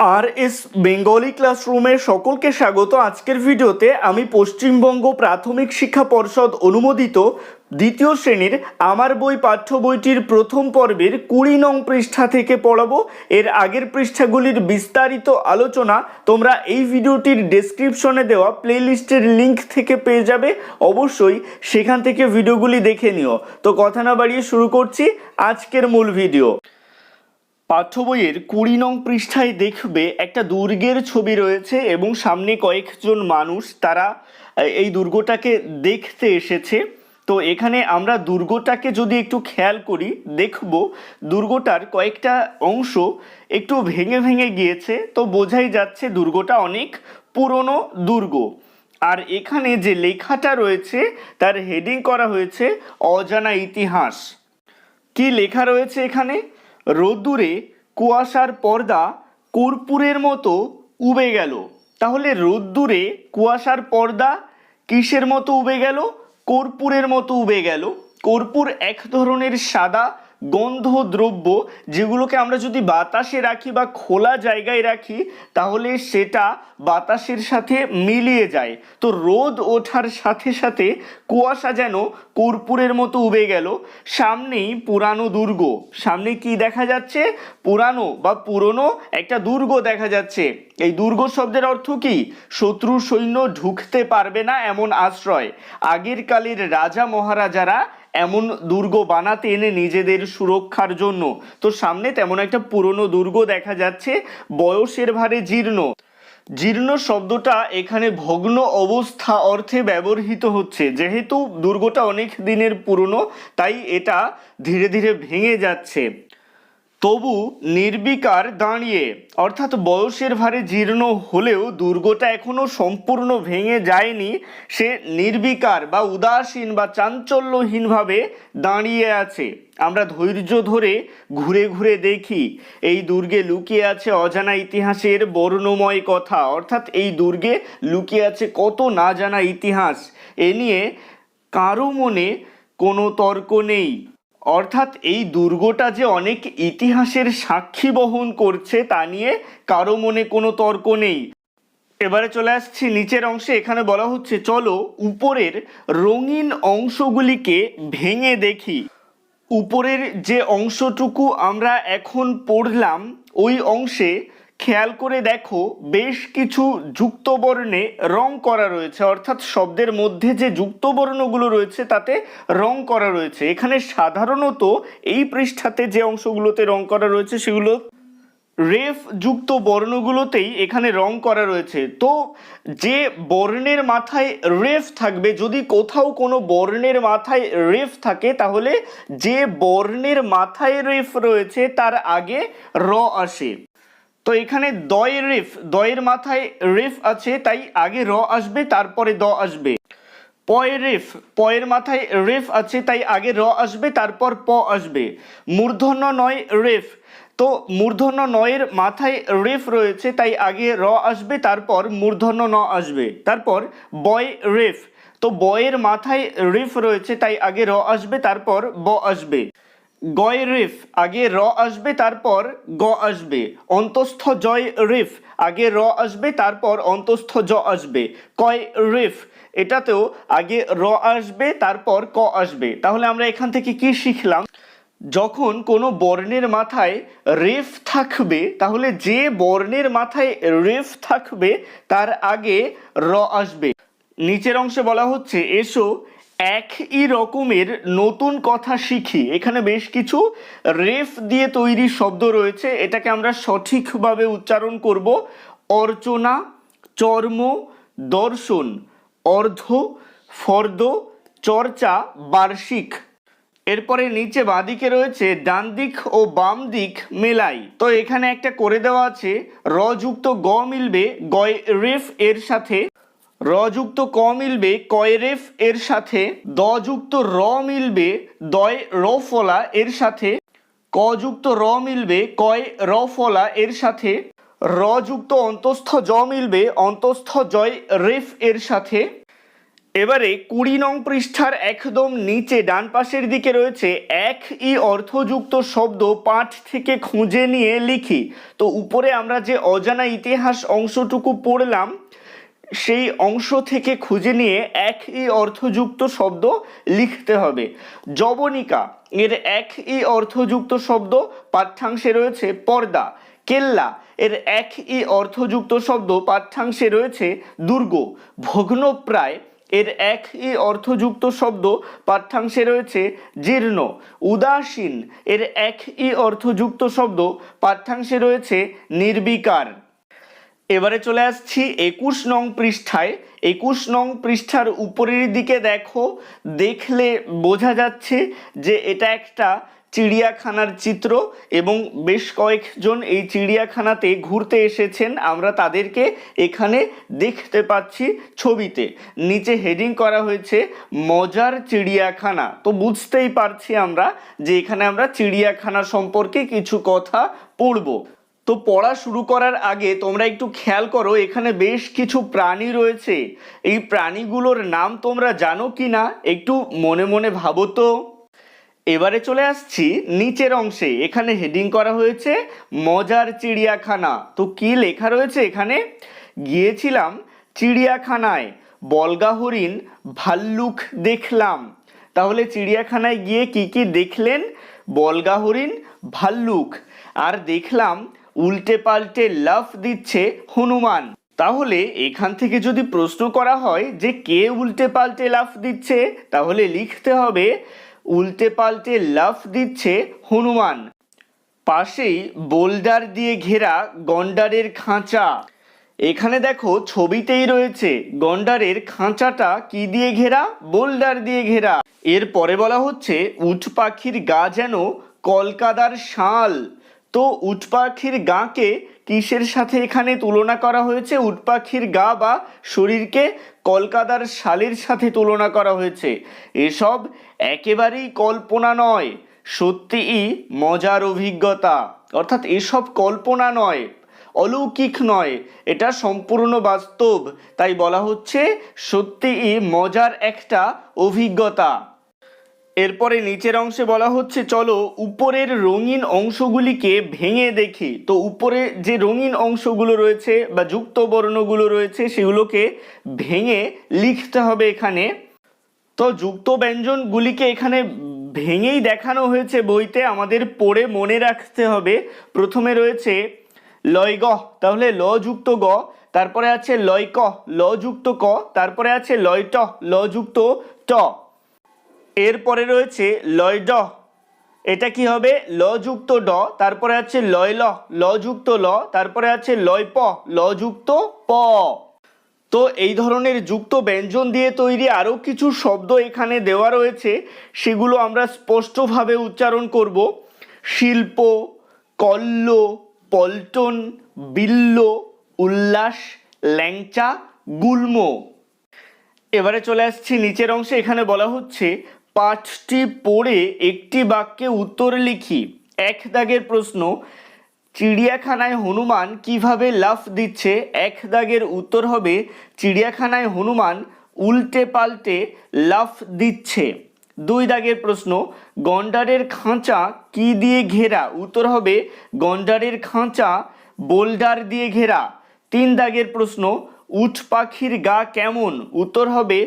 আর S Bengali ক্লাসরুমে সকলকে স্বাগত আজকের ভিডিওতে। আমি পশ্চিমবঙ্গ প্রাথমিক শিক্ষা পর্ষদ অনুমোদিত দ্বিতীয় শ্রেণির আমার বই পাঠ্য বইটির প্রথম পর্বের কুড়ি নং পৃষ্ঠা থেকে পড়াবো। এর আগের পৃষ্ঠাগুলির বিস্তারিত আলোচনা তোমরা এই ভিডিওটির ডেসক্রিপশনে দেওয়া প্লেলিস্টের লিংক থেকে পেয়ে যাবে। অবশ্যই সেখান থেকে ভিডিওগুলি দেখে নিও। তো কথা না বাড়িয়ে শুরু করছি আজকের মূল ভিডিও। পাঠ্য বইয়ের কুড়ি নং পৃষ্ঠায় দেখবে একটা দুর্গের ছবি রয়েছে এবং সামনে কয়েকজন মানুষ তারা এই দুর্গটাকে দেখতে এসেছে। তো এখানে আমরা দুর্গটাকে যদি একটু খেয়াল করি, দেখব দুর্গটার কয়েকটা অংশ একটু ভেঙে ভেঙে গিয়েছে। তো বোঝাই যাচ্ছে দুর্গটা অনেক পুরনো দুর্গ। আর এখানে যে লেখাটা রয়েছে, তার হেডিং করা হয়েছে, অজানা ইতিহাস কি লেখা রয়েছে এখানে? রোদ্দুরে কুয়াশার পর্দা কর্পূরের মতো উবে গেল। তাহলে রোদ্দুরে কুয়াশার পর্দা কিসের মতো উবে গেল? কর্পূরের মতো উবে গেল। কর্পূর এক ধরনের সাদা গন্ধ দ্রব্য যেগুলোকে আমরা যদি বাতাসে রাখি বা খোলা জায়গায় রাখি, তাহলে সেটা বাতাসের সাথে মিলিয়ে যায়। তো রোদ ওঠার সাথে সাথে কুয়াশা যেন কর্পূরের মতো উবে গেল। সামনেই পুরানো দুর্গ। সামনে কি দেখা যাচ্ছে? পুরানো বা পুরনো একটা দুর্গ দেখা যাচ্ছে। এই দুর্গ শব্দের অর্থ কি? শত্রু সৈন্য ঢুকতে পারবে না এমন আশ্রয়। আগের কালের রাজা মহারাজারা এমন দুর্গ বানাতে এনে নিজেদের সুরক্ষার জন্য। তো সামনে তেমন একটা পুরনো দুর্গ দেখা যাচ্ছে, বয়সের ভারে জীর্ণ। জীর্ণ শব্দটা এখানে ভগ্ন অবস্থা অর্থে ব্যবহৃত হচ্ছে। যেহেতু দুর্গটা অনেক দিনের পুরনো, তাই এটা ধীরে ধীরে ভেঙে যাচ্ছে। তবু নির্বিকার দাঁড়িয়ে, অর্থাৎ বয়সের ভারে জীর্ণ হলেও দুর্গটা এখনও সম্পূর্ণ ভেঙে যায়নি, সে নির্বিকার বা উদাসীন বা চাঞ্চল্যহীনভাবে দাঁড়িয়ে আছে। আমরা ধৈর্য ধরে ঘুরে ঘুরে দেখি, এই দুর্গে লুকিয়ে আছে অজানা ইতিহাসের বর্ণময় কথা, অর্থাৎ এই দুর্গে লুকিয়ে আছে কত না জানা ইতিহাস। এ নিয়ে কারও মনে কোনো তর্ক নেই। অর্থাৎ এই দুর্গটা যে অনেক ইতিহাসের সাক্ষী বহন করছে তা নিয়ে কারও মনে কোনো তর্ক নেই। এবারে চলে আসছি নিচের অংশে, এখানে বলা হচ্ছে, চলো উপরের রঙিন অংশগুলিকে ভেঙে দেখি। উপরের যে অংশটুকু আমরা এখন পড়লাম, ওই অংশে খেয়াল করে দেখো, বেশ কিছু যুক্তবর্ণে রং করা রয়েছে। অর্থাৎ শব্দের মধ্যে যে যুক্তবর্ণগুলো রয়েছে, তাতে রং করা রয়েছে। এখানে সাধারণত এই পৃষ্ঠাতে যে অংশগুলোতে রং করা রয়েছে, সেগুলো রেফ যুক্ত বর্ণগুলোতেই এখানে রং করা রয়েছে। তো যে বর্ণের মাথায় রেফ থাকবে, যদি কোথাও কোনো বর্ণের মাথায় রেফ থাকে, তাহলে যে বর্ণের মাথায় রেফ রয়েছে, তার আগে র আসে। তো এখানে দয় রেফ, দয়ের মাথায় রেফ আছে, তাই আগে র আসবে, তারপরে দ আসবে। পয়ের রেফ, পয়ের মাথায় রেফ আছে, তাই আগে র আসবে, তারপর প আসবে। মূর্ধন্য নয় রেফ, তো মূর্ধন্য নয়ের মাথায় রেফ রয়েছে, তাই আগে র আসবে, তারপর মূর্ধন্য ন আসবে। তারপর বয় রেফ, তো বয়ের মাথায় রেফ রয়েছে, তাই আগে র আসবে, তারপর ব আসবে। গয় রেফ, আগে র আসবে, তারপর গ আসবে। অন্তস্থ জয় রেফ, আগে র আসবে, তারপর অন্তস্থ জ আসবে। কয় রেফ, এটাতেও আগে র আসবে, তারপর ক আসবে। তাহলে আমরা এখান থেকে কি শিখলাম? যখন কোনো বর্ণের মাথায় রেফ থাকবে, তাহলে যে বর্ণের মাথায় রেফ থাকবে, তার আগে র আসবে। নিচের অংশে বলা হচ্ছে, এসো একই রকমের নতুন কথা শিখি। এখানে বেশ কিছু রেফ দিয়ে তৈরি শব্দ রয়েছে। এটাকে আমরা সঠিকভাবে উচ্চারণ করব। অর্চনা, চর্ম, দর্শন, অর্ধ, ফর্দ, চর্চা, বার্ষিক। এরপরে নিচে বাঁদিকে রয়েছে ডান দিক ও বাম দিক মেলাই। তো এখানে একটা করে দেওয়া আছে। র যুক্ত গ মিলবে। গয় রেফ এর সাথে র যুক্ত ক মিলবে কয় রেফ এর সাথে দ যুক্ত র মিলবে দয় র ফলা এর সাথে ক যুক্ত র মিলবে কয় র ফলা এর সাথে র যুক্ত অন্তস্থ জ মিলবে অন্তস্থ জয় রেফ এর সাথে। এবারে কুড়ি নং পৃষ্ঠার একদম নিচে ডান পাশের দিকে রয়েছে এক ই অর্থযুক্ত শব্দ পাঠ থেকে খুঁজে নিয়ে লিখি। তো উপরে আমরা যে অজানা ইতিহাস অংশটুকু পড়লাম সেই অংশ থেকে খুঁজে নিয়ে এক ই অর্থযুক্ত শব্দ লিখতে হবে। জবনিকা এর এক ই অর্থযুক্ত শব্দ পাঠ্যাংশে রয়েছে পর্দা। কেল্লা, এর এক ই অর্থযুক্ত শব্দ পাঠ্যাংশে রয়েছে দুর্গ। ভগ্নপ্রায়, এর এক ই অর্থযুক্ত শব্দ পাঠ্যাংশে রয়েছে জীর্ণ। উদাসীন, এর এক ই অর্থযুক্ত শব্দ পাঠ্যাংশে রয়েছে নির্বিকার। এবারে চলে আসছি একুশ নং পৃষ্ঠায়। একুশ নং পৃষ্ঠার উপরের দিকে দেখো, দেখলে বোঝা যাচ্ছে যে এটা একটা চিড়িয়াখানার চিত্র এবং বেশ কয়েকজন এই চিড়িয়াখানাতে ঘুরতে এসেছেন। আমরা তাদেরকে এখানে দেখতে পাচ্ছি ছবিতে। নিচে হেডিং করা হয়েছে, মজার চিড়িয়াখানা। তো বুঝতেই পারছি আমরা যে এখানে আমরা চিড়িয়াখানা সম্পর্কে কিছু কথা পড়ব। তো পড়া শুরু করার আগে তোমরা একটু খেয়াল করো, এখানে বেশ কিছু প্রাণী রয়েছে। এই প্রাণীগুলোর নাম তোমরা জানো কি না একটু মনে মনে ভাবো তো। এবারে চলে আসছি নিচের অংশে, এখানে হেডিং করা হয়েছে মজার চিড়িয়াখানা। তো কি লেখা রয়েছে এখানে? গিয়েছিলাম চিড়িয়াখানায় বলগা হরিণ ভাল্লুক দেখলাম। তাহলে চিড়িয়াখানায় গিয়ে কি কি দেখলেন? বলগা হরিণ ভাল্লুক। আর দেখলাম উল্টে পাল্টে লাফ দিচ্ছে হনুমান। তাহলে এখান থেকে যদি প্রশ্ন করা হয় যে কে উল্টে পাল্টে লাফ দিচ্ছে, তাহলে লিখতে হবে উল্টে পাল্টে লাফ দিচ্ছে হনুমান। পাশেই বোল্ডার দিয়ে ঘেরা গন্ডারের খাঁচা। এখানে দেখো ছবিতেই রয়েছে, গন্ডারের খাঁচাটা কি দিয়ে ঘেরা? বোল্ডার দিয়ে ঘেরা। এর পরে বলা হচ্ছে উট পাখির গা যেন কলকাতার শাল। তো উট পাখির গাকে কিসের সাথে এখানে তুলনা করা হয়েছে? উট পাখির গা বা শরীরকে কলকাতার শালের সাথে তুলনা করা হয়েছে। এসব একেবারেই কল্পনা নয়। সত্যিই মজার অভিজ্ঞতা। অর্থাৎ এসব কল্পনা নয়, অলৌকিক নয়। এটা সম্পূর্ণ বাস্তব। তাই বলা হচ্ছে, সত্যিই মজার একটা অভিজ্ঞতা। এরপরে নিচের অংশে বলা হচ্ছে, চলো উপরের রঙিন অংশগুলিকে ভেঙে দেখি। তো উপরে যে রঙিন অংশগুলো রয়েছে বা যুক্ত বর্ণগুলো রয়েছে, সেগুলোকে ভেঙে লিখতে হবে এখানে। তো যুক্ত ব্যঞ্জনগুলিকে এখানে ভেঙেই দেখানো হয়েছে বইতে, আমাদের পড়ে মনে রাখতে হবে। প্রথমে রয়েছে, লয় গ, তাহলে ল যুক্ত গ, তারপরে আছে লয় ক, ল যুক্ত ক, তারপরে আছে লয় ট, ল যুক্ত ট। এরপরে রয়েছে লয় ড। এটা কি হবে? ল যুক্ত ড, তারপরে আছে লয় ল। ল যুক্ত ল, তারপরে আছে লয় প। ল যুক্ত প। তো এই ধরনের যুক্ত ব্যঞ্জন দিয়ে তৈরি আরও কিছু শব্দ এখানে দেওয়া রয়েছে। সেগুলো আমরা স্পষ্টভাবে উচ্চারণ করব। শিল্প, কল্ল, পল্টন, বিল্ল, উল্লাস, ল্যাংচা, গুল্ম। এবারে চলে আসছি নিচের অংশে। এখানে বলা হচ্ছে পাঠটি পড়ে একটি বাক্যে উত্তর লিখি। এক দাগের প্রশ্ন, চিড়িয়াখানায় হনুমান কীভাবে লাফ দিচ্ছে? এক দাগের উত্তর হবে, চিড়িয়াখানায় হনুমান উল্টে পাল্টে লাফ দিচ্ছে। দুই দাগের প্রশ্ন, গন্ডারের খাঁচা কি দিয়ে ঘেরা? উত্তর হবে, গন্ডারের খাঁচা বোল্ডার দিয়ে ঘেরা। তিন দাগের প্রশ্ন উট পাখির গা কেমন? উত্তর হবে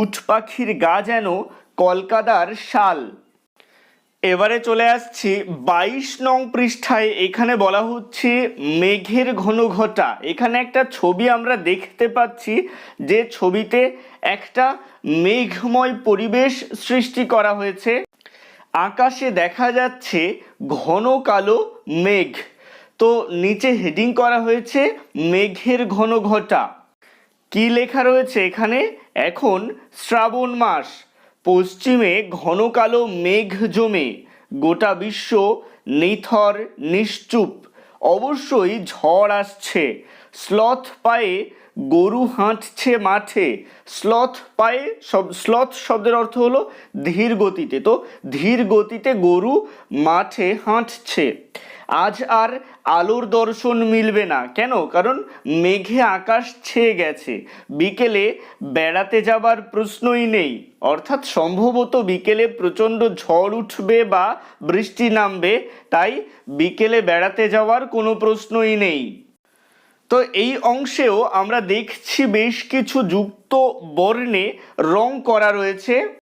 উট পাখির গা যেন কলকাতার শাল। এবারে চলে আসছি বাইশ নং পৃষ্ঠায়। এখানে বলা হচ্ছে মেঘের ঘন ঘটা এখানে একটা ছবি আমরা দেখতে পাচ্ছি যে ছবিতে একটা মেঘময় পরিবেশ সৃষ্টি করা হয়েছে। আকাশে দেখা যাচ্ছে ঘন কালো মেঘ। তো নিচে হেডিং করা হয়েছে মেঘের ঘন ঘটা কি লেখা রয়েছে এখানে? এখন শ্রাবণ মাস। পশ্চিমে ঘন কালো মেঘ জমে, গোটা বিশ্ব নিথর, নিশ্চুপ। অবশ্যই ঝড় আসছে। স্লথ পায়ে গরু হাঁটছে মাঠে। স্লথ পায়ে সব, স্লথ শব্দের অর্থ হলো ধীর গতিতে। তো ধীর গতিতে গরু মাঠে হাঁটছে। আজ আর আলোর দর্শন মিলবে না। কেন? কারণ মেঘে আকাশ ছেয়ে গেছে। বিকেলে বেড়াতে যাবার প্রশ্নই নেই। অর্থাৎ সম্ভবত বিকেলে প্রচণ্ড ঝড় উঠবে বা বৃষ্টি নামবে, তাই বিকেলে বেড়াতে যাওয়ার কোনো প্রশ্নই নেই। তো এই অংশেও আমরা দেখছি বেশ কিছু যুক্ত বর্ণে রং করা রয়েছে।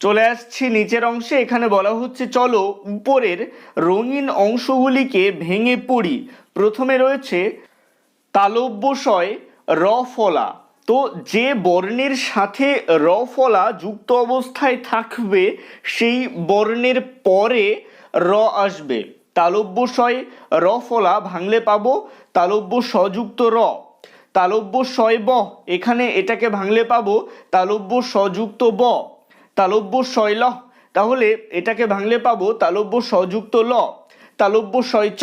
চলে আসছি নিচের অংশে। এখানে বলা হচ্ছে, চলো উপরের রঙিন অংশগুলিকে ভেঙে পড়ি। প্রথমে রয়েছে তালব্যশয় র ফলা তো যে বর্ণের সাথে র ফলা যুক্ত অবস্থায় থাকবে, সেই বর্ণের পরে র আসবে। তালব্যশয় র ফলা ভাঙলে পাবো তালব্য সযুক্ত র। তালব্য শয় ব, এখানে এটাকে ভাঙলে পাবো তালব্য সযুক্ত ব। তালব্য শৈল তাহলে এটাকে ভাঙলে পাবো তালব্য সযুক্ত ল। তালব্য শয় চ।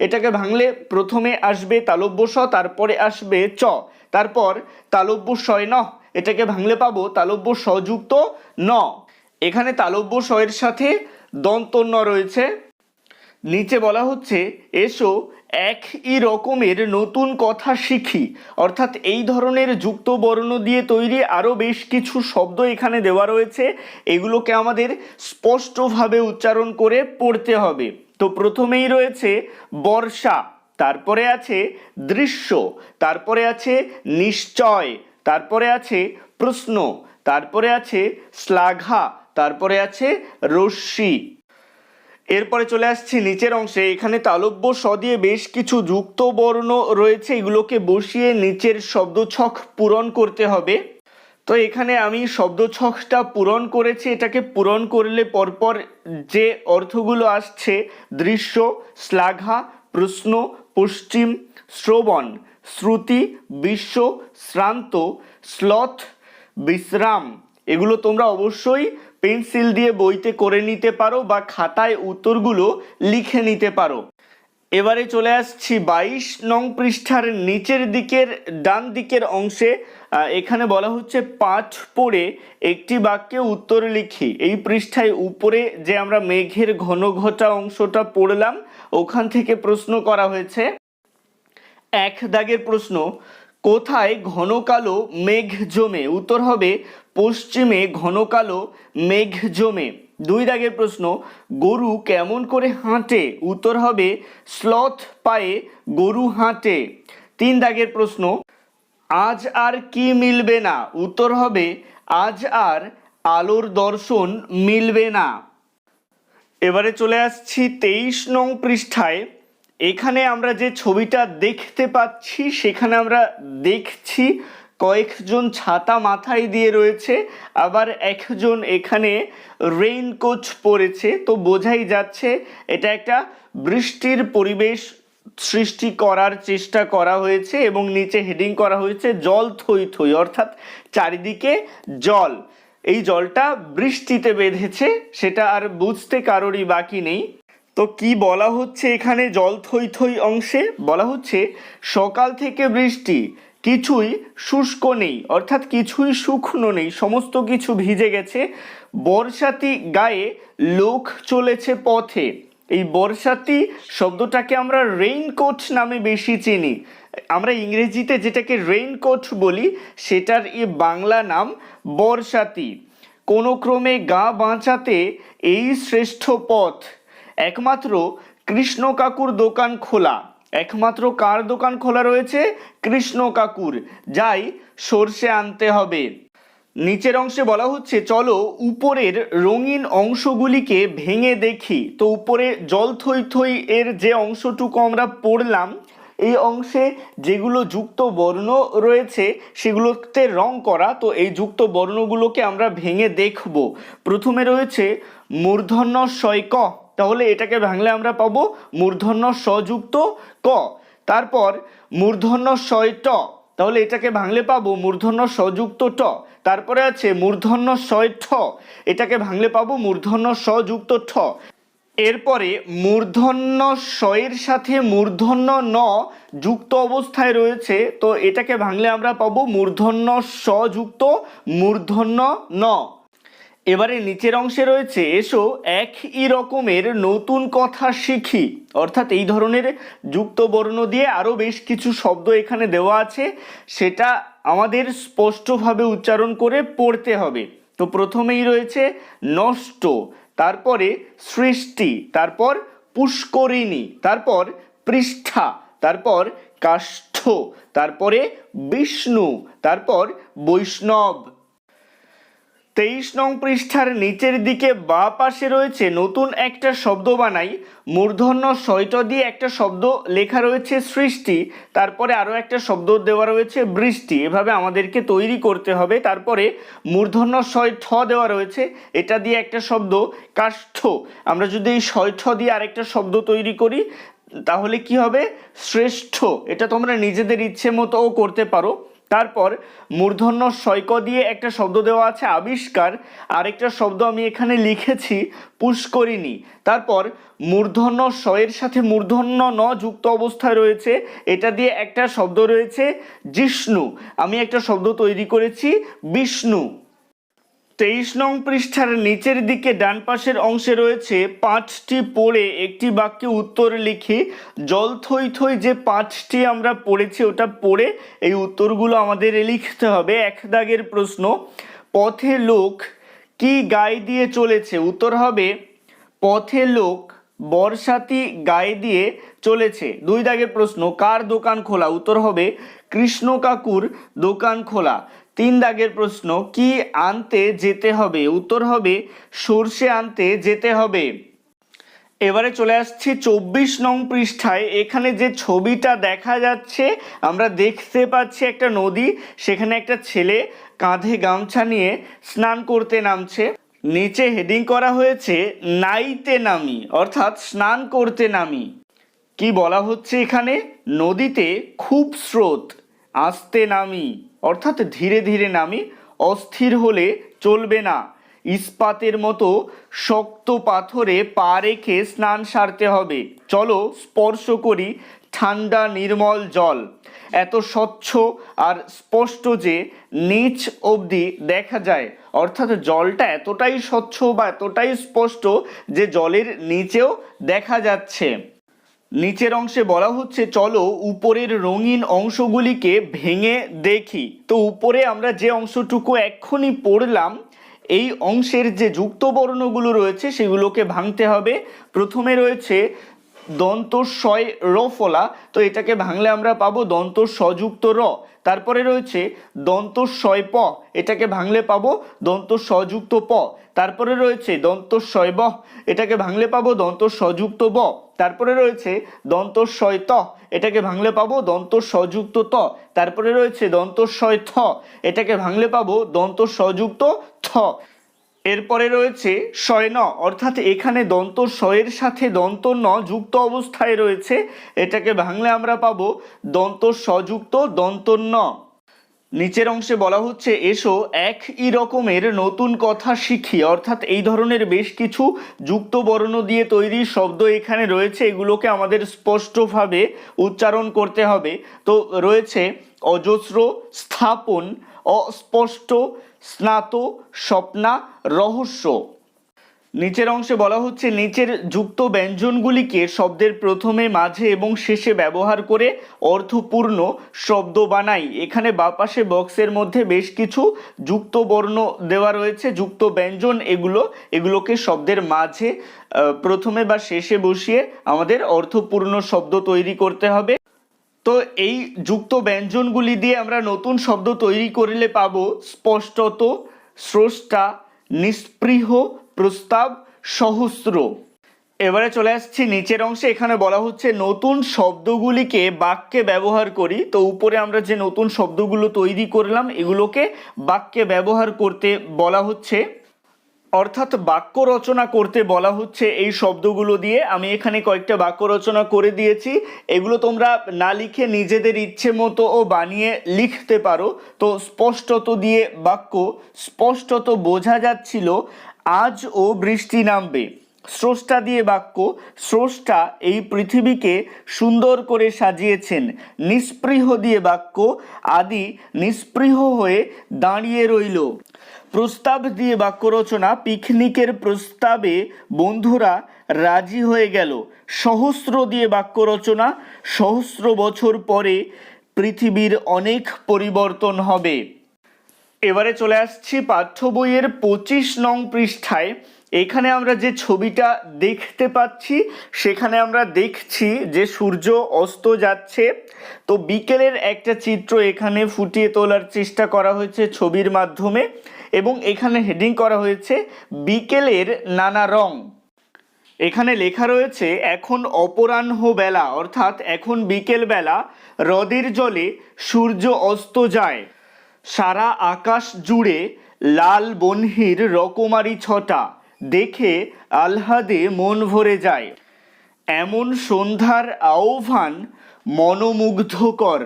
এটাকে ভাঙলে প্রথমে আসবে তালব্য স, তারপরে আসবে চ। তারপর তালব্য শয় ন। এটাকে ভাঙলে পাবো তালব্য সযুক্ত ন। এখানে তালব্য শয়ের সাথে দন্ত ন রয়েছে। নিচে বলা হচ্ছে, এসো, একই রকমের নতুন কথা শিখি। অর্থাৎ এই ধরনের যুক্ত বর্ণ দিয়ে তৈরি আরও বেশ কিছু শব্দ এখানে দেওয়া রয়েছে। এগুলোকে আমাদের স্পষ্টভাবে উচ্চারণ করে পড়তে হবে। তো প্রথমেই রয়েছে, বর্ষা। তারপরে আছে, দৃশ্য। তারপরে আছে, নিশ্চয়। তারপরে আছে, প্রশ্ন। তারপরে আছে, শ্লাঘা। তারপরে আছে, রশ্মি। এরপরে চলে আসছি নিচের অংশে। এখানে তালব্য স দিয়ে বেশ কিছু যুক্ত বর্ণ রয়েছে। এগুলোকে বসিয়ে নিচের শব্দছক পূরণ করতে হবে। তো এখানে আমি শব্দছকটা পূরণ করেছি। এটাকে পূরণ করলে পরপর যে অর্থগুলো আসছে, দৃশ্য, শ্লাঘা, প্রশ্ন, পশ্চিম, শ্রবণ, শ্রুতি, বিশ্ব, শ্রান্ত স্লথ বিশ্রাম, এগুলো তোমরা অবশ্যই পেন্সিল দিয়ে বইতে করে নিতে পারো বা খাতায় উত্তরগুলো লিখে নিতে পারো। এবারে চলে আসছি বাইশ নং পৃষ্ঠার নিচের দিকের ডান দিকের অংশে। এখানে বলা হচ্ছে পাঠ পড়ে একটি বাক্যে উত্তর লিখি। এই পৃষ্ঠায় উপরে যে আমরা মেঘের ঘন ঘটা অংশটা পড়লাম, ওখান থেকে প্রশ্ন করা হয়েছে। এক দাগের প্রশ্ন কোথায় ঘন কালো মেঘ জমে? উত্তর হবে পশ্চিমে ঘন কালো মেঘ জমে। দুই দাগের প্রশ্ন, গরু কেমন করে হাঁটে? উত্তর হবে স্লথ পায়ে গরু হাঁটে। তিন দাগের প্রশ্ন, আজ আর কি মিলবে না? উত্তর হবে, আজ আর আলোর দর্শন মিলবে না। এবারে চলে আসছি তেইশ নং পৃষ্ঠায়। এখানে আমরা যে ছবিটা দেখতে পাচ্ছি, সেখানে আমরা দেখছি কয়েকজন ছাতা মাথায় দিয়ে রয়েছে, আবার একজন এখানে রেইনকোট পরেছে। তো বোঝাই যাচ্ছে, এটা একটা বৃষ্টির পরিবেশ সৃষ্টি করার চেষ্টা করা হয়েছে এবং নিচে হেডিং করা হয়েছে জল থই থই, অর্থাৎ চারিদিকে জল। এই জলটা বৃষ্টিতে বেঁধেছে, সেটা আর বুঝতে কারোরই বাকি নেই। তো কি বলা হচ্ছে এখানে জল থই থই অংশে? বলা হচ্ছে, সকাল থেকে বৃষ্টি, কিছুই শুষ্ক নেই, অর্থাৎ কিছুই শুকনো নেই, সমস্ত কিছু ভিজে গেছে। বর্ষাতি গায়ে লোক চলেছে পথে। এই বর্ষাতি শব্দটাকে আমরা রেইনকোট নামে বেশি চিনি। আমরা ইংরেজিতে যেটাকে রেইনকোট বলি, সেটার ই বাংলা নাম বর্ষাতি। কোনো ক্রমে গা বাঁচাতে এই শ্রেষ্ঠ পথ। একমাত্র কৃষ্ণ কাকুর দোকান খোলা। একমাত্র কার দোকান খোলা রয়েছে? কৃষ্ণ কাকুর, যাই সর্ষে আনতে হবে। নিচের অংশে বলা হচ্ছে, চলো উপরের রঙিন অংশগুলিকে ভেঙে দেখি। তো উপরে জল থই থই এর যে অংশটুকু আমরা পড়লাম, এই অংশে যেগুলো যুক্ত বর্ণ রয়েছে, সেগুলোতে রং করা, তো এই যুক্ত বর্ণগুলোকে আমরা ভেঙে দেখব। প্রথমে রয়েছে মূর্ধন্য শয় ক। তাহলে এটাকে ভাঙলে আমরা পাবো মূর্ধন্য সযুক্ত ক। তারপর মূর্ধন্য শয় ট। তাহলে এটাকে ভাঙলে পাবো মূর্ধন্য সযুক্ত ট। তারপরে আছে মূর্ধন্য শয় ঠ। এটাকে ভাঙলে পাবো মূর্ধন্য সযুক্ত ঠ। এরপরে মূর্ধন্য শয়ের সাথে মূর্ধন্য ন যুক্ত অবস্থায় রয়েছে, তো এটাকে ভাঙলে আমরা পাবো মূর্ধন্য স যুক্ত মূর্ধন্য ন। এবারে নিচের অংশে রয়েছে, এসো একই রকমের নতুন কথা শিখি। অর্থাৎ এই ধরনের যুক্ত বর্ণ দিয়ে আরও বেশ কিছু শব্দ এখানে দেওয়া আছে, সেটা আমাদের স্পষ্টভাবে উচ্চারণ করে পড়তে হবে। তো প্রথমেই রয়েছে নষ্ট, তারপরে সৃষ্টি, তারপর পুষ্করিণী, তারপর পৃষ্ঠা, তারপর কাষ্ঠ, তারপরে বিষ্ণু, তারপর বৈষ্ণব। তেইশ নং পৃষ্ঠার নিচের দিকে বা পাশে রয়েছে নতুন একটা শব্দ বানাই। মূর্ধন্য শয়ট দিয়ে একটা শব্দ লেখা রয়েছে সৃষ্টি। তারপরে আরও একটা শব্দ দেওয়া রয়েছে বৃষ্টি। এভাবে আমাদেরকে তৈরি করতে হবে। তারপরে মূর্ধন্য শয় ঠ দেওয়া রয়েছে। এটা দিয়ে একটা শব্দ কাষ্ঠ। আমরা যদি এই শয় ঠ দিয়ে আরেকটা শব্দ তৈরি করি, তাহলে কি হবে? শ্রেষ্ঠ। এটা তোমরা নিজেদের ইচ্ছে মতোও করতে পারো। তারপর মূর্ধন্য সৈক দিয়ে একটা শব্দ দেওয়া আছে, আবিষ্কার। আরেকটা শব্দ আমি এখানে লিখেছি, পুষ্করিণী। তারপর মূর্ধন্য শয়ের সাথে মূর্ধন্য ন যুক্ত অবস্থায় রয়েছে, এটা দিয়ে একটা শব্দ রয়েছে, জিষ্ণু। আমি একটা শব্দ তৈরি করেছি, বিষ্ণু। তেইশ নং পৃষ্ঠার নিচের দিকে ডান পাশের অংশে রয়েছে পাঁচটি পড়ে একটি বাক্যে উত্তর লিখি, জল থই থই যে পাঁচটি আমরা পড়েছি ওটা পড়ে এই উত্তরগুলো আমাদের লিখতে হবে। এক দাগের প্রশ্ন, পথে লোক কি গায়ে দিয়ে চলেছে? উত্তর হবে, পথে লোক বর্ষাতি গায়ে দিয়ে চলেছে। দুই দাগের প্রশ্ন, কার দোকান খোলা? উত্তর হবে, কৃষ্ণ কাকুর দোকান খোলা। তিন দাগের প্রশ্ন, কি আনতে যেতে হবে? উত্তর হবে, সর্ষে আনতে যেতে হবে। এবারে চলে আসছি চব্বিশ নং পৃষ্ঠায়। এখানে যে ছবিটা দেখা যাচ্ছে, আমরা দেখতে পাচ্ছি একটা নদী, সেখানে একটা ছেলে কাঁধে গামছা নিয়ে স্নান করতে নামছে। নিচে হেডিং করা হয়েছে, নাইতে নামি, অর্থাৎ স্নান করতে নামি। কি বলা হচ্ছে এখানে? নদীতে খুব স্রোত, আস্তে নামি। অর্থাৎ ধীরে ধীরে নামি, অস্থির হলে চলবে না। ইস্পাতের মতো শক্ত পাথরে পা রেখে স্নান সারতে হবে। চলো স্পর্শ করি ঠান্ডা নির্মল জল। এত স্বচ্ছ আর স্পষ্ট যে নিচ অবধি দেখা যায়, অর্থাৎ জলটা এতটাই স্বচ্ছ বা এতটাই স্পষ্ট যে জলের নিচেও দেখা যাচ্ছে। নিচের অংশে বলা হচ্ছে, চলো উপরের রঙিন অংশগুলিকে ভেঙে দেখি। তো উপরে আমরা যে অংশটুকু এক্ষুনি পড়লাম, এই অংশের যে যুক্ত বর্ণগুলো রয়েছে, সেগুলোকে ভাঙতে হবে। প্রথমে রয়েছে দন্ত শয় র ফলা। তো এটাকে ভাঙলে আমরা পাবো দন্ত সযুক্ত র। তারপরে রয়েছে দন্ত শয় প। এটাকে ভাঙলে পাবো দন্ত সযুক্ত প। তারপরে রয়েছে দন্ত ব। এটাকে ভাঙলে পাবো দন্ত সযুক্ত ব। তারপরে রয়েছে দন্ত ত। এটাকে ভাঙলে পাবো দন্ত সযুক্ত ত। তারপরে রয়েছে দন্ত থ। এটাকে ভাঙলে পাবো দন্ত সযুক্ত থ। এরপরে রয়েছে শয়ন অর্থাৎ এখানে দন্ত শয়ের সাথে দন্ত ন যুক্ত অবস্থায় রয়েছে। এটাকে ভাঙলে আমরা পাবো দন্ত সযুক্ত দন্ত ন। নিচের অংশে বলা হচ্ছে, এসো একই রকমের নতুন কথা শিখি। অর্থাৎ এই ধরনের বেশ কিছু যুক্ত বর্ণ দিয়ে তৈরি শব্দ এখানে রয়েছে। এগুলোকে আমাদের স্পষ্টভাবে উচ্চারণ করতে হবে। তো রয়েছে অজস্র স্থাপন অস্পষ্ট, স্নাত, স্বপ্না, রহস্য। নিচের অংশে বলা হচ্ছে, নিচের যুক্ত ব্যঞ্জনগুলিকে শব্দের প্রথমে, মাঝে এবং শেষে ব্যবহার করে অর্থপূর্ণ শব্দ বানাই। এখানে বাপাশে বক্সের মধ্যে বেশ কিছু যুক্ত বর্ণ দেওয়া রয়েছে, যুক্ত ব্যঞ্জন এগুলো, এগুলোকে শব্দের মাঝে প্রথমে বা শেষে বসিয়ে আমাদের অর্থপূর্ণ শব্দ তৈরি করতে হবে। তো এই যুক্ত ব্যঞ্জনগুলি দিয়ে আমরা নতুন শব্দ তৈরি করলে পাব স্পষ্টত, স্রষ্টা নিস্পৃহ প্রস্তাব, সহস্র। এবারে চলে আসছি নিচের অংশে, এখানে বলা হচ্ছে নতুন শব্দগুলিকে বাক্যে ব্যবহার করি। তো উপরে আমরা যে নতুন শব্দগুলো তৈরি করলাম, এগুলোকে বাক্যে ব্যবহার করতে বলা হচ্ছে। অর্থাৎ বাক্য রচনা করতে বলা হচ্ছে এই শব্দগুলো দিয়ে। আমি এখানে কয়েকটা বাক্য রচনা করে দিয়েছি। এগুলো তোমরা না লিখে নিজেদের ইচ্ছে মতো ও বানিয়ে লিখতে পারো। তো স্পষ্টত দিয়ে বাক্য স্পষ্টত বোঝা যাচ্ছিল, আজ ও বৃষ্টি নামবে। স্রষ্টা দিয়ে বাক্য, স্রষ্টা এই পৃথিবীকে সুন্দর করে সাজিয়েছেন। নিস্পৃহ দিয়ে বাক্য আদি নিস্পৃহ হয়ে দাঁড়িয়ে রইল। প্রস্তাব দিয়ে বাক্য রচনা পিকনিকের প্রস্তাবে বন্ধুরা রাজি হয়ে গেল। সহস্র দিয়ে বাক্য রচনা সহস্র বছর পরে পৃথিবীর অনেক পরিবর্তন হবে। এবারে চলে আসছি পাঠ্য বইয়ের পঁচিশ নং পৃষ্ঠায়। এখানে আমরা যে ছবিটা দেখতে পাচ্ছি, সেখানে আমরা দেখছি যে সূর্য অস্ত যাচ্ছে। তো বিকেলের একটা চিত্র এখানে ফুটিয়ে তোলার চেষ্টা করা হয়েছে ছবির মাধ্যমে। এবং এখানে হেডিং করা হয়েছে বিকেলের নানা রং। এখানে লেখা রয়েছে, এখন অপরাহ্ন বেলা অর্থাৎ এখন বিকেল বেলা হ্রদের জলে সূর্য অস্ত যায়। সারা আকাশ জুড়ে লাল বনহির রকমারি ছটা। দেখে আহ্লাদে মন ভরে যায়। এমন সন্ধ্যার আহ্বান মনোমুগ্ধকর।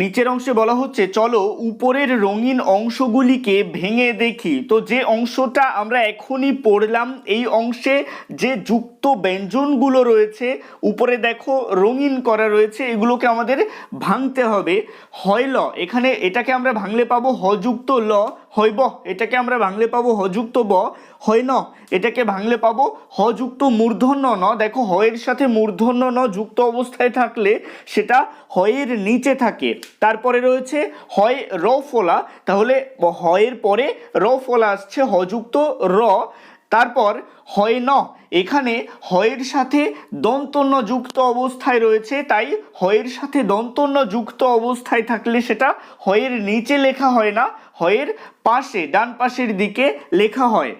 নিচের অংশে বলা হচ্ছে, চলো উপরের রঙিন অংশগুলিকে ভেঙে দেখি। তো যে অংশটা আমরা এখনই পড়লাম, এই অংশে যে যুক্ত ব্যঞ্জনগুলো রয়েছে, উপরে দেখো রঙিন করা রয়েছে, এগুলোকে আমাদের ভাঙতে হবে। হয় ল, এখানে এটাকে আমরা ভাঙলে পাবো হযুক্ত ল। হইব, এটাকে আমরা ভাঙলে পাবো হযুক্ত ব হয় ন এটাকে ভাঙলে পাবো হযুক্ত মূর্ধন্য ন। দেখো, হয়ের সাথে মূর্ধন্য ন যুক্ত অবস্থায় থাকলে সেটা হয়ের নিচে থাকে। তারপরে রয়েছে হয় র ফলা। তাহলে হয়ের পরে র ফলা আসছে হযুক্ত র। তারপর হয় ন, এখানে হয়ের সাথে দন্তন্য যুক্ত অবস্থায় রয়েছে, তাই হয়ের সাথে দন্তন্য যুক্ত অবস্থায় থাকলে সেটা হয়ের নিচে লেখা হয় না। হয়ের পাশে, ডান পাশের দিকে লেখা হয়।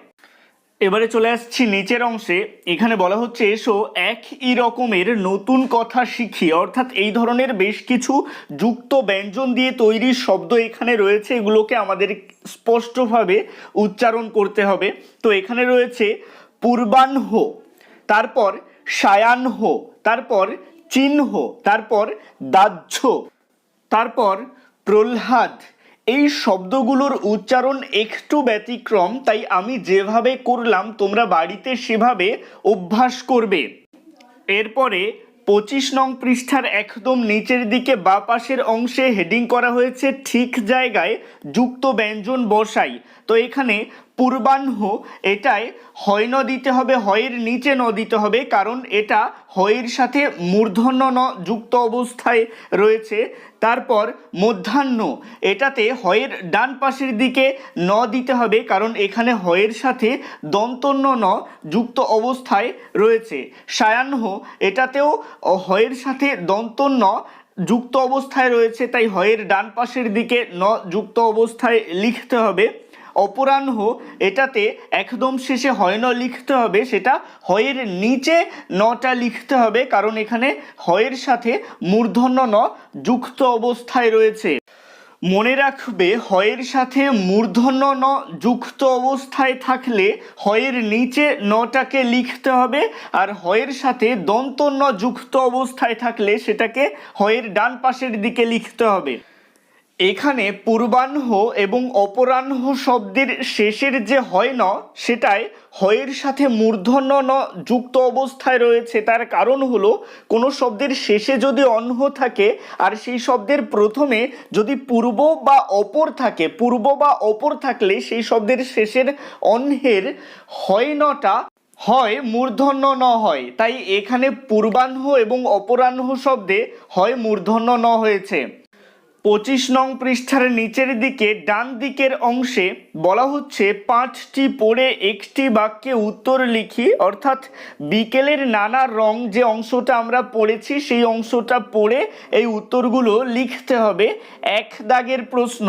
এবারে চলে আসছি নিচের অংশে। এখানে বলা হচ্ছে, এসো একই রকমের নতুন কথা শিখি। অর্থাৎ এই ধরনের বেশ কিছু যুক্ত ব্যঞ্জন দিয়ে তৈরি শব্দ এখানে রয়েছে। এগুলোকে আমাদের স্পষ্টভাবে উচ্চারণ করতে হবে। তো এখানে রয়েছে, পূর্বাহ্ন, তারপর সায়াহ্ন, তারপর চিহ্ন, তারপর দাহ্য, তারপর প্রহ্লাদ এই শব্দগুলোর উচ্চারণ একটু ব্যতিক্রম, তাই আমি যেভাবে করলাম, তোমরা বাড়িতে সেভাবে অভ্যাস করবে। এরপরে পঁচিশ নং পৃষ্ঠার একদম নিচের দিকে বা পাশের অংশে হেডিং করা হয়েছে, ঠিক জায়গায় যুক্ত ব্যঞ্জন বসাই। তো এখানে পূর্বাহ্ন, এটায় হয় ন দিতে হবে, হয়ের নিচে ন দিতে হবে, কারণ এটা হয়ের সাথে মূর্ধন্য ন যুক্ত অবস্থায় রয়েছে। তারপর মধ্যাহ্ন, এটাতে হয়ের ডান পাশের দিকে ন দিতে হবে কারণ এখানে হয়ের সাথে দন্তন্য ন যুক্ত অবস্থায় রয়েছে। সায়াহ্ন, এটাতেও হয়ের সাথে দন্তন্য যুক্ত অবস্থায় রয়েছে, তাই হয়ের ডান পাশের দিকে ন যুক্ত অবস্থায় লিখতে হবে। অপরাহ্ন, এটাতে একদম শেষে হয় ন লিখতে হবে, সেটা হয়ের নিচে নটা লিখতে হবে, কারণ এখানে হয়ের সাথে মূর্ধন্য ন যুক্ত অবস্থায় রয়েছে। মনে রাখবে, হয়ের সাথে মূর্ধন্য ন যুক্ত অবস্থায় থাকলে হয়ের নিচে নটাকে লিখতে হবে, আর হয়ের সাথে দন্তন্য যুক্ত অবস্থায় থাকলে সেটাকে হয়ের ডান পাশের দিকে লিখতে হবে। এখানে পূর্বাহ্ন এবং অপরাহ্ন শব্দের শেষের যে হয় ন সেটায় হয়ের সাথে মূর্ধন্য ন যুক্ত অবস্থায় রয়েছে। তার কারণ হলো, কোনো শব্দের শেষে যদি অন্য থাকে, আর সেই শব্দের প্রথমে যদি পূর্ব বা অপর থাকে, পূর্ব বা অপর থাকলে সেই শব্দের শেষের অন্যের হয় নটা হয় মূর্ধন্য ন হয়। তাই এখানে পূর্বাহ্ন এবং অপরাহ্ন শব্দে হয় মূর্ধন্য ন হয়েছে। পঁচিশ নং পৃষ্ঠার নিচের দিকে ডান দিকের অংশে বলা হচ্ছে, পাঁচটি পড়ে একটি বাক্যে উত্তর লিখি। অর্থাৎ বিকেলের নানা রং যে অংশটা আমরা পড়েছি, সেই অংশটা পড়ে এই উত্তরগুলো লিখতে হবে। এক দাগের প্রশ্ন,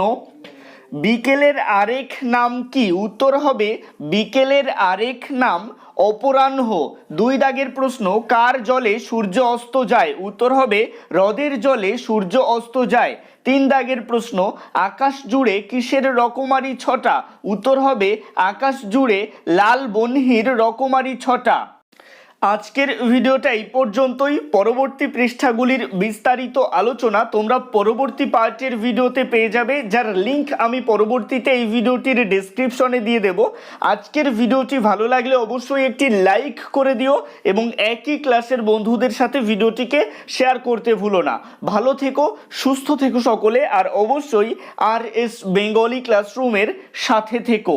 বিকেলের আরেক নাম কি? উত্তর হবে, বিকেলের আরেক নাম অপরাহ্ন। দুই দাগের প্রশ্ন, কার জলে সূর্য অস্ত যায়? উত্তর হবে, হ্রদের জলে সূর্য অস্ত যায়। তিন দাগের প্রশ্ন, আকাশ জুড়ে কিসের রকমারি ছটা? উত্তর হবে, আকাশ জুড়ে লাল বনহির রকমারি ছটা। আজকের ভিডিওটা এই পর্যন্তই। পরবর্তী পৃষ্ঠাগুলির বিস্তারিত আলোচনা তোমরা পরবর্তী পার্টের ভিডিওতে পেয়ে যাবে। যার লিংক আমি পরবর্তীতে এই ভিডিওটির ডেসক্রিপশনে দিয়ে দেব। আজকের ভিডিওটি ভালো লাগলে অবশ্যই একটি লাইক করে দিও এবং একই ক্লাসের বন্ধুদের সাথে ভিডিওটিকে শেয়ার করতে ভুলো না। ভালো থেকো, সুস্থ থেকো সকলে, আর অবশ্যই আর এস বেঙ্গলি ক্লাসরুমের সাথে থেকো।